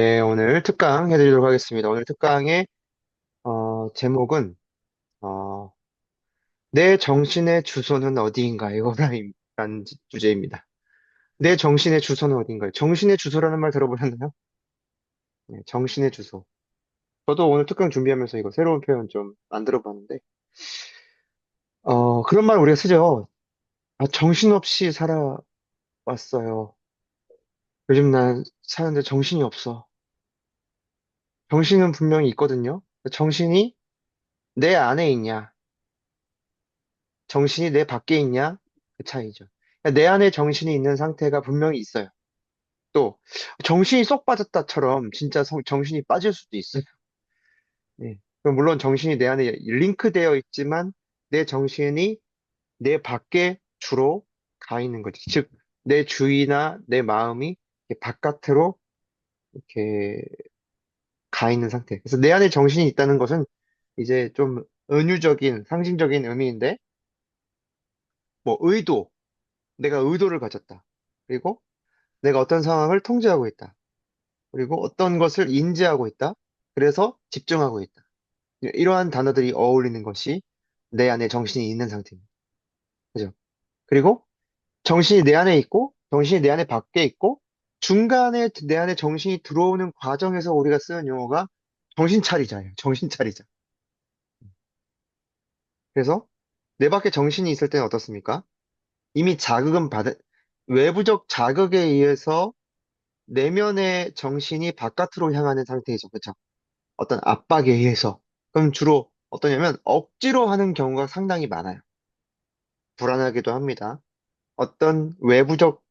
네, 오늘 특강 해드리도록 하겠습니다. 오늘 특강의 어, 제목은 어, 내 정신의 주소는 어디인가요? 라는 주제입니다. 내 정신의 주소는 어디인가요? 정신의 주소라는 말 들어보셨나요? 네, 정신의 주소. 저도 오늘 특강 준비하면서 이거 새로운 표현 좀안 들어봤는데 어, 그런 말 우리가 쓰죠. 아, 정신없이 살아왔어요. 요즘 난 사는데 정신이 없어. 정신은 분명히 있거든요. 정신이 내 안에 있냐? 정신이 내 밖에 있냐? 그 차이죠. 그러니까 내 안에 정신이 있는 상태가 분명히 있어요. 또, 정신이 쏙 빠졌다처럼 진짜 성- 정신이 빠질 수도 있어요. 네. 물론 정신이 내 안에 링크되어 있지만 내 정신이 내 밖에 주로 가 있는 거지. 즉, 내 주의나 내 마음이 바깥으로 이렇게 가 있는 상태. 그래서 내 안에 정신이 있다는 것은 이제 좀 은유적인, 상징적인 의미인데, 뭐, 의도, 내가 의도를 가졌다. 그리고 내가 어떤 상황을 통제하고 있다. 그리고 어떤 것을 인지하고 있다. 그래서 집중하고 있다. 이러한 단어들이 어울리는 것이 내 안에 정신이 있는 상태입니다. 그죠? 그리고 정신이 내 안에 있고, 정신이 내 안에 밖에 있고, 중간에 내 안에 정신이 들어오는 과정에서 우리가 쓰는 용어가 정신 차리자예요. 정신 차리자. 그래서 내 밖에 정신이 있을 때는 어떻습니까? 이미 자극은 받은, 외부적 자극에 의해서 내면의 정신이 바깥으로 향하는 상태이죠. 그렇죠? 어떤 압박에 의해서. 그럼 주로 어떠냐면 억지로 하는 경우가 상당히 많아요. 불안하기도 합니다. 어떤 외부적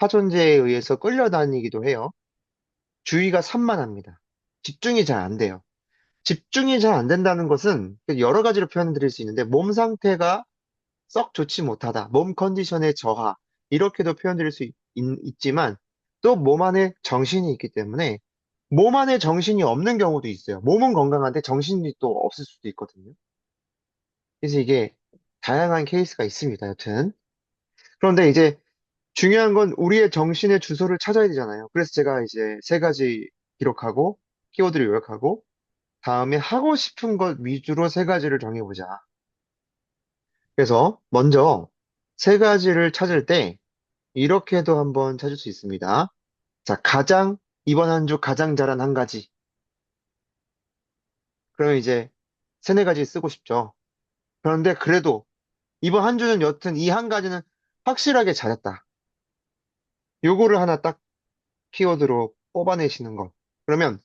타존재에 의해서 끌려다니기도 해요. 주의가 산만합니다. 집중이 잘 안 돼요. 집중이 잘 안 된다는 것은 여러 가지로 표현드릴 수 있는데 몸 상태가 썩 좋지 못하다. 몸 컨디션의 저하. 이렇게도 표현드릴 수 있, 있지만 또 몸 안에 정신이 있기 때문에 몸 안에 정신이 없는 경우도 있어요. 몸은 건강한데 정신이 또 없을 수도 있거든요. 그래서 이게 다양한 케이스가 있습니다. 여튼. 그런데 이제 중요한 건 우리의 정신의 주소를 찾아야 되잖아요. 그래서 제가 이제 세 가지 기록하고 키워드를 요약하고 다음에 하고 싶은 것 위주로 세 가지를 정해보자. 그래서 먼저 세 가지를 찾을 때 이렇게도 한번 찾을 수 있습니다. 자, 가장 이번 한 주 가장 잘한 한 가지. 그러면 이제 세네 가지 쓰고 싶죠. 그런데 그래도 이번 한 주는 여튼 이 한 가지는 확실하게 잘했다. 요거를 하나 딱 키워드로 뽑아내시는 것. 그러면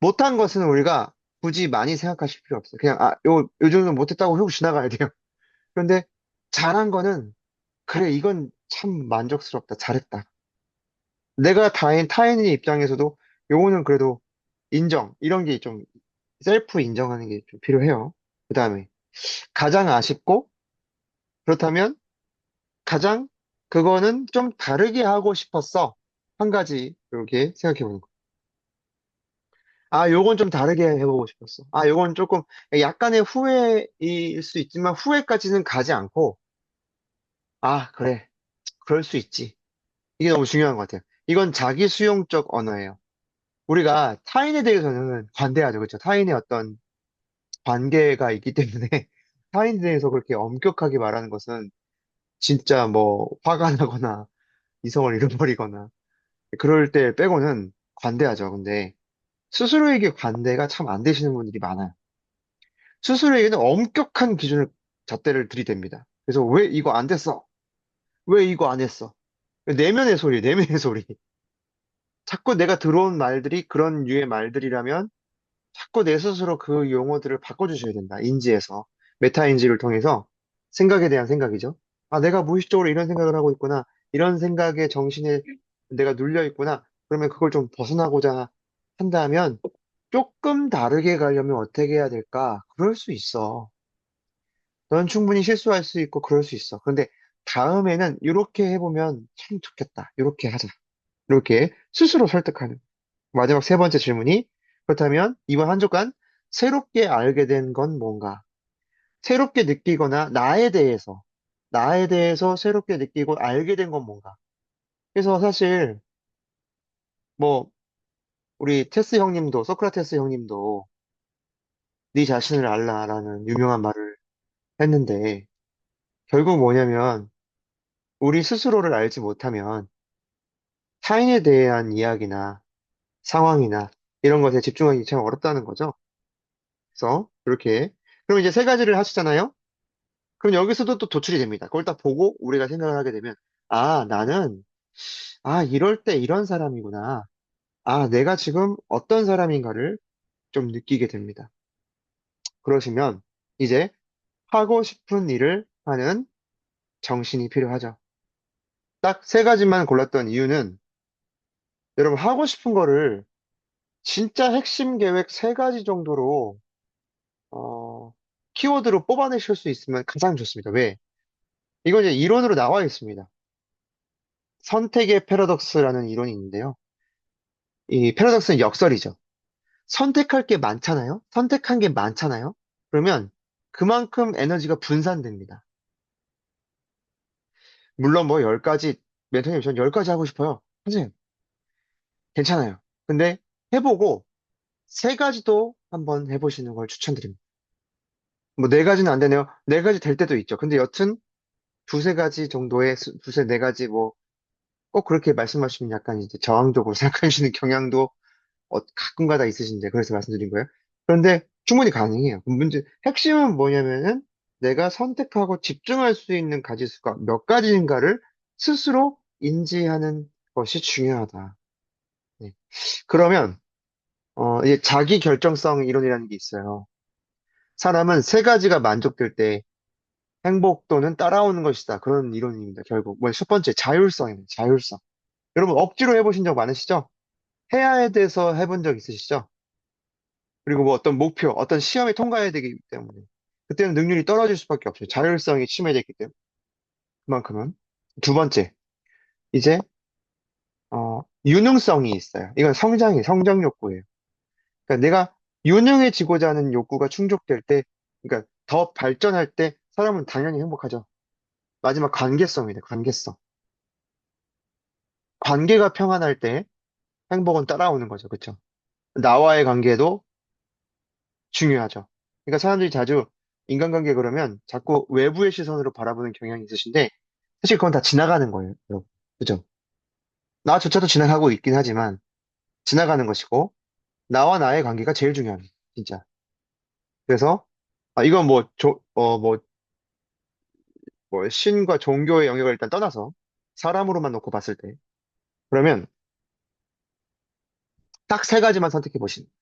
못한 것은 우리가 굳이 많이 생각하실 필요 없어요. 그냥 아, 요, 요 정도는 못했다고 훅 지나가야 돼요. 그런데 잘한 거는 그래, 이건 참 만족스럽다. 잘했다. 내가 타인, 타인의 입장에서도 요거는 그래도 인정. 이런 게 좀 셀프 인정하는 게 좀 필요해요. 그 다음에 가장 아쉽고 그렇다면 가장 그거는 좀 다르게 하고 싶었어. 한 가지 이렇게 생각해 보는 거. 아, 요건 좀 다르게 해보고 싶었어. 아, 요건 조금 약간의 후회일 수 있지만 후회까지는 가지 않고 아, 그래. 그럴 수 있지. 이게 너무 중요한 것 같아요. 이건 자기 수용적 언어예요. 우리가 타인에 대해서는 관대하죠. 그렇죠? 타인의 어떤 관계가 있기 때문에 타인에 대해서 그렇게 엄격하게 말하는 것은 진짜 뭐 화가 나거나 이성을 잃어버리거나 그럴 때 빼고는 관대하죠. 근데 스스로에게 관대가 참 안 되시는 분들이 많아요. 스스로에게는 엄격한 기준을, 잣대를 들이댑니다. 그래서 왜 이거 안 됐어? 왜 이거 안 했어? 내면의 소리, 내면의 소리. 자꾸 내가 들어온 말들이 그런 류의 말들이라면 자꾸 내 스스로 그 용어들을 바꿔주셔야 된다. 인지에서. 메타 인지를 통해서 생각에 대한 생각이죠. 아, 내가 무의식적으로 이런 생각을 하고 있구나. 이런 생각에 정신에 내가 눌려 있구나. 그러면 그걸 좀 벗어나고자 한다면 조금 다르게 가려면 어떻게 해야 될까? 그럴 수 있어. 넌 충분히 실수할 수 있고 그럴 수 있어. 그런데 다음에는 이렇게 해보면 참 좋겠다. 이렇게 하자. 이렇게 스스로 설득하는. 마지막 세 번째 질문이 그렇다면 이번 한 주간 새롭게 알게 된 건 뭔가? 새롭게 느끼거나 나에 대해서, 나에 대해서 새롭게 느끼고 알게 된 건 뭔가? 그래서 사실 뭐 우리 테스 형님도, 소크라테스 형님도 네 자신을 알라라는 유명한 말을 했는데, 결국 뭐냐면, 우리 스스로를 알지 못하면 타인에 대한 이야기나 상황이나 이런 것에 집중하기 참 어렵다는 거죠. 그래서 이렇게 그럼 이제 세 가지를 하시잖아요. 그럼 여기서도 또 도출이 됩니다. 그걸 딱 보고 우리가 생각을 하게 되면 아, 나는 아, 이럴 때 이런 사람이구나. 아, 내가 지금 어떤 사람인가를 좀 느끼게 됩니다. 그러시면 이제 하고 싶은 일을 하는 정신이 필요하죠. 딱 세 가지만 골랐던 이유는 여러분 하고 싶은 거를 진짜 핵심 계획 세 가지 정도로 어, 키워드로 뽑아내실 수 있으면 가장 좋습니다. 왜? 이건 이제 이론으로 나와 있습니다. 선택의 패러독스라는 이론이 있는데요. 이 패러독스는 역설이죠. 선택할 게 많잖아요? 선택한 게 많잖아요? 그러면 그만큼 에너지가 분산됩니다. 물론 뭐 10가지, 멘토님 전 10가지 하고 싶어요. 선생님, 괜찮아요. 근데 해보고 세 가지도 한번 해보시는 걸 추천드립니다. 뭐 네 가지는 안 되네요. 네 가지 될 때도 있죠. 근데 여튼 두세 가지 정도의, 수- 두세 네 가지 뭐 꼭 그렇게 말씀하시면 약간 이제 저항적으로 생각하시는 경향도 어, 가끔가다 있으신데 그래서 말씀드린 거예요. 그런데 충분히 가능해요. 문제, 핵심은 뭐냐면은 내가 선택하고 집중할 수 있는 가지수가 몇 가지인가를 스스로 인지하는 것이 중요하다. 네. 그러면 어, 이제 자기 결정성 이론이라는 게 있어요. 사람은 세 가지가 만족될 때 행복도는 따라오는 것이다. 그런 이론입니다. 결국. 뭐, 첫 번째, 자율성입니다. 자율성. 여러분, 억지로 해보신 적 많으시죠? 해야 돼서 해본 적 있으시죠? 그리고 뭐 어떤 목표, 어떤 시험에 통과해야 되기 때문에. 그때는 능률이 떨어질 수밖에 없어요. 자율성이 침해됐기 때문에. 그만큼은. 두 번째, 이제, 어, 유능성이 있어요. 이건 성장이, 성장 욕구예요. 그러니까 내가 유능해지고자 하는 욕구가 충족될 때, 그러니까 더 발전할 때 사람은 당연히 행복하죠. 마지막 관계성이네, 관계성. 관계가 평안할 때 행복은 따라오는 거죠. 그쵸? 나와의 관계도 중요하죠. 그러니까 사람들이 자주 인간관계 그러면 자꾸 외부의 시선으로 바라보는 경향이 있으신데 사실 그건 다 지나가는 거예요. 여러분. 그죠? 나조차도 지나가고 있긴 하지만 지나가는 것이고 나와 나의 관계가 제일 중요합니다. 진짜. 그래서 아, 이건 뭐, 조, 어, 뭐, 뭐 신과 종교의 영역을 일단 떠나서 사람으로만 놓고 봤을 때 그러면 딱 세 가지만 선택해 보시는 거예요.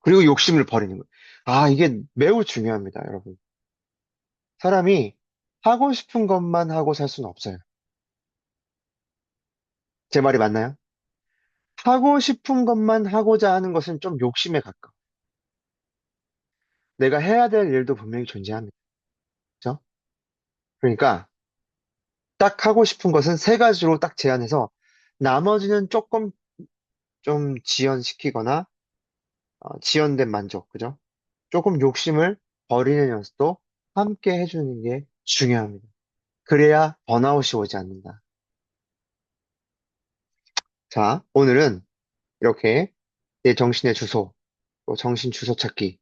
그리고 욕심을 버리는 거예요. 아, 이게 매우 중요합니다, 여러분. 사람이 하고 싶은 것만 하고 살 수는 없어요. 제 말이 맞나요? 하고 싶은 것만 하고자 하는 것은 좀 욕심에 가까워. 내가 해야 될 일도 분명히 존재합니다. 그러니까 딱 하고 싶은 것은 세 가지로 딱 제한해서 나머지는 조금 좀 지연시키거나 어, 지연된 만족, 그죠? 조금 욕심을 버리는 연습도 함께 해주는 게 중요합니다. 그래야 번아웃이 오지 않는다. 자, 오늘은 이렇게 내 정신의 주소, 또 정신 주소 찾기,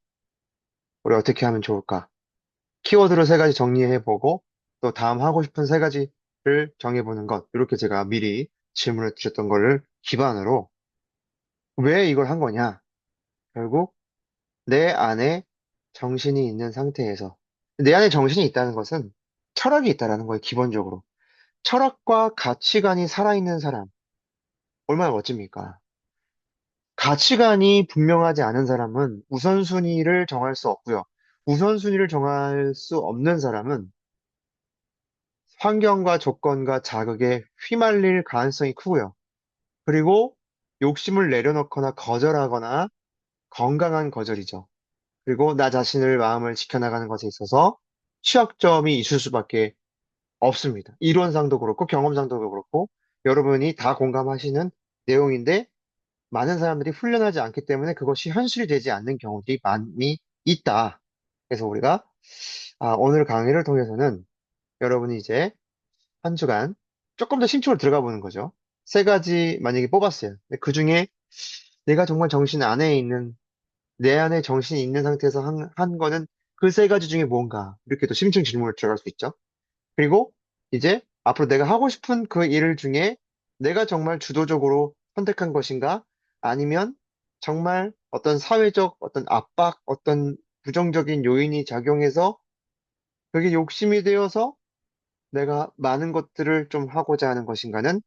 우리 어떻게 하면 좋을까? 키워드로 세 가지 정리해보고 또 다음 하고 싶은 세 가지를 정해보는 것. 이렇게 제가 미리 질문을 드렸던 거를 기반으로 왜 이걸 한 거냐? 결국 내 안에 정신이 있는 상태에서 내 안에 정신이 있다는 것은 철학이 있다라는 거예요, 기본적으로. 철학과 가치관이 살아있는 사람. 얼마나 멋집니까? 가치관이 분명하지 않은 사람은 우선순위를 정할 수 없고요. 우선순위를 정할 수 없는 사람은 환경과 조건과 자극에 휘말릴 가능성이 크고요. 그리고 욕심을 내려놓거나 거절하거나 건강한 거절이죠. 그리고 나 자신을 마음을 지켜나가는 것에 있어서 취약점이 있을 수밖에 없습니다. 이론상도 그렇고 경험상도 그렇고 여러분이 다 공감하시는 내용인데 많은 사람들이 훈련하지 않기 때문에 그것이 현실이 되지 않는 경우들이 많이 있다. 그래서 우리가 아, 오늘 강의를 통해서는 여러분이 이제 한 주간 조금 더 심층으로 들어가 보는 거죠. 세 가지 만약에 뽑았어요. 그 중에 내가 정말 정신 안에 있는, 내 안에 정신이 있는 상태에서 한, 한 거는 그 세 가지 중에 뭔가, 이렇게 또 심층 질문을 들어갈 수 있죠. 그리고 이제 앞으로 내가 하고 싶은 그 일 중에 내가 정말 주도적으로 선택한 것인가? 아니면 정말 어떤 사회적, 어떤 압박, 어떤 부정적인 요인이 작용해서 그게 욕심이 되어서 내가 많은 것들을 좀 하고자 하는 것인가는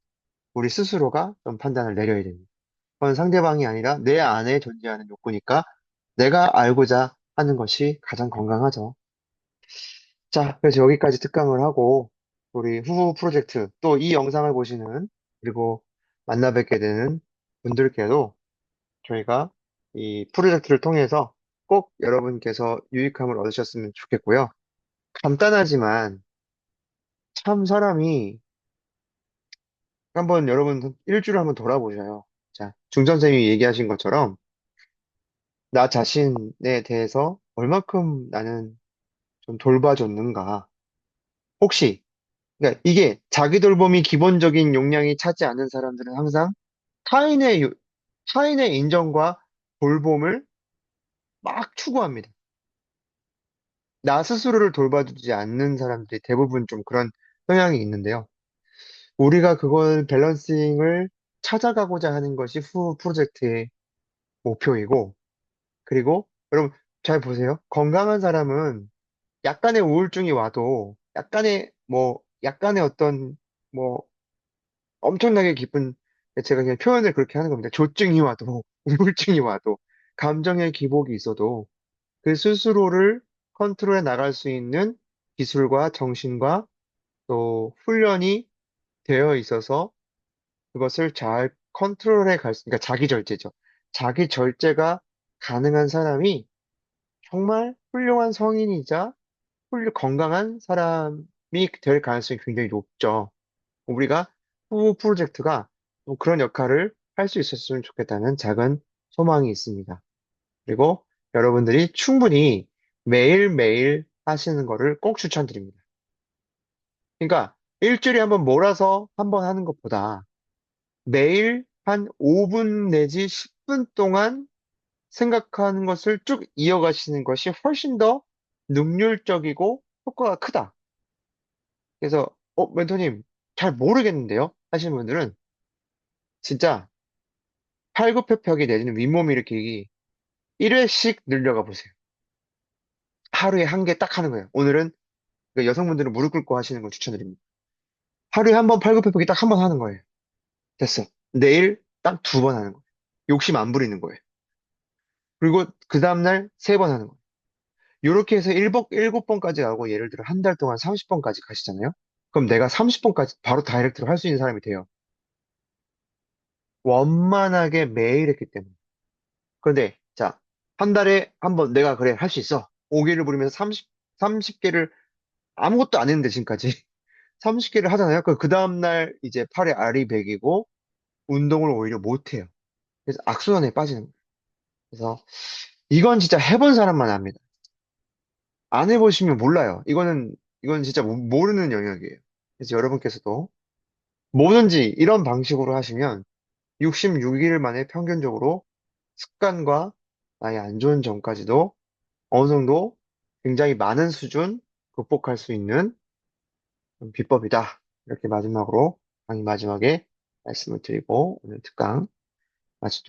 우리 스스로가 좀 판단을 내려야 됩니다. 그건 상대방이 아니라 내 안에 존재하는 욕구니까 내가 알고자 하는 것이 가장 건강하죠. 자, 그래서 여기까지 특강을 하고 우리 후후 프로젝트 또 이 영상을 보시는 그리고 만나 뵙게 되는 분들께도 저희가 이 프로젝트를 통해서 꼭 여러분께서 유익함을 얻으셨으면 좋겠고요. 간단하지만 참 사람이 한번 여러분 일주일을 한번 돌아보셔요. 자, 중 선생님이 얘기하신 것처럼 나 자신에 대해서 얼마큼 나는 좀 돌봐줬는가. 혹시 그러니까 이게 자기 돌봄이 기본적인 역량이 차지 않는 사람들은 항상 타인의, 요- 타인의 인정과 돌봄을 막 추구합니다. 나 스스로를 돌봐주지 않는 사람들이 대부분 좀 그런 성향이 있는데요. 우리가 그걸 밸런싱을 찾아가고자 하는 것이 후 프로젝트의 목표이고, 그리고 여러분 잘 보세요. 건강한 사람은 약간의 우울증이 와도 약간의 뭐, 약간의 어떤 뭐 엄청나게 기쁜, 제가 그냥 표현을 그렇게 하는 겁니다. 조증이 와도, 우울증이 와도, 감정의 기복이 있어도 그 스스로를 컨트롤해 나갈 수 있는 기술과 정신과 또 훈련이 되어 있어서 그것을 잘 컨트롤해 갈 수, 그러니까 자기 절제죠. 자기 절제가 가능한 사람이 정말 훌륭한 성인이자 훌 건강한 사람이 될 가능성이 굉장히 높죠. 우리가 후 프로젝트가 또 그런 역할을 할 수 있었으면 좋겠다는 작은 소망이 있습니다. 그리고 여러분들이 충분히 매일매일 하시는 거를 꼭 추천드립니다. 그러니까 일주일에 한번 몰아서 한번 하는 것보다 매일 한 5분 내지 10분 동안 생각하는 것을 쭉 이어가시는 것이 훨씬 더 능률적이고 효과가 크다. 그래서, 어, 멘토님, 잘 모르겠는데요? 하시는 분들은 진짜 팔굽혀펴기 내지는 윗몸 일으키기 1회씩 늘려가 보세요. 하루에 한 개 딱 하는 거예요. 오늘은 그 여성분들은 무릎 꿇고 하시는 걸 추천드립니다. 하루에 한 번 팔굽혀펴기 딱 한 번 하는 거예요. 됐어. 내일 딱 두 번 하는 거예요. 욕심 안 부리는 거예요. 그리고 그 다음날 세 번 하는 거예요. 이렇게 해서 일곱, 일곱 번까지 가고 예를 들어 한 달 동안 30번까지 가시잖아요? 그럼 내가 30번까지 바로 다이렉트로 할 수 있는 사람이 돼요. 원만하게 매일 했기 때문에. 그런데, 자, 한 달에 한 번 내가 그래, 할 수 있어. 5개를 부리면서 30, 삼십 개를 아무것도 안 했는데 지금까지. 30개를 하잖아요. 그, 그 다음날 이제 팔에 알이 배기고 운동을 오히려 못해요. 그래서 악순환에 빠지는 거예요. 그래서 이건 진짜 해본 사람만 압니다. 안 해보시면 몰라요. 이거는, 이건 진짜 모- 모르는 영역이에요. 그래서 여러분께서도 뭐든지 이런 방식으로 하시면 66일 만에 평균적으로 습관과 나의 안 좋은 점까지도 어느 정도 굉장히 많은 수준 극복할 수 있는 비법이다. 이렇게 마지막으로, 강의 마지막에 말씀을 드리고 오늘 특강 마치도록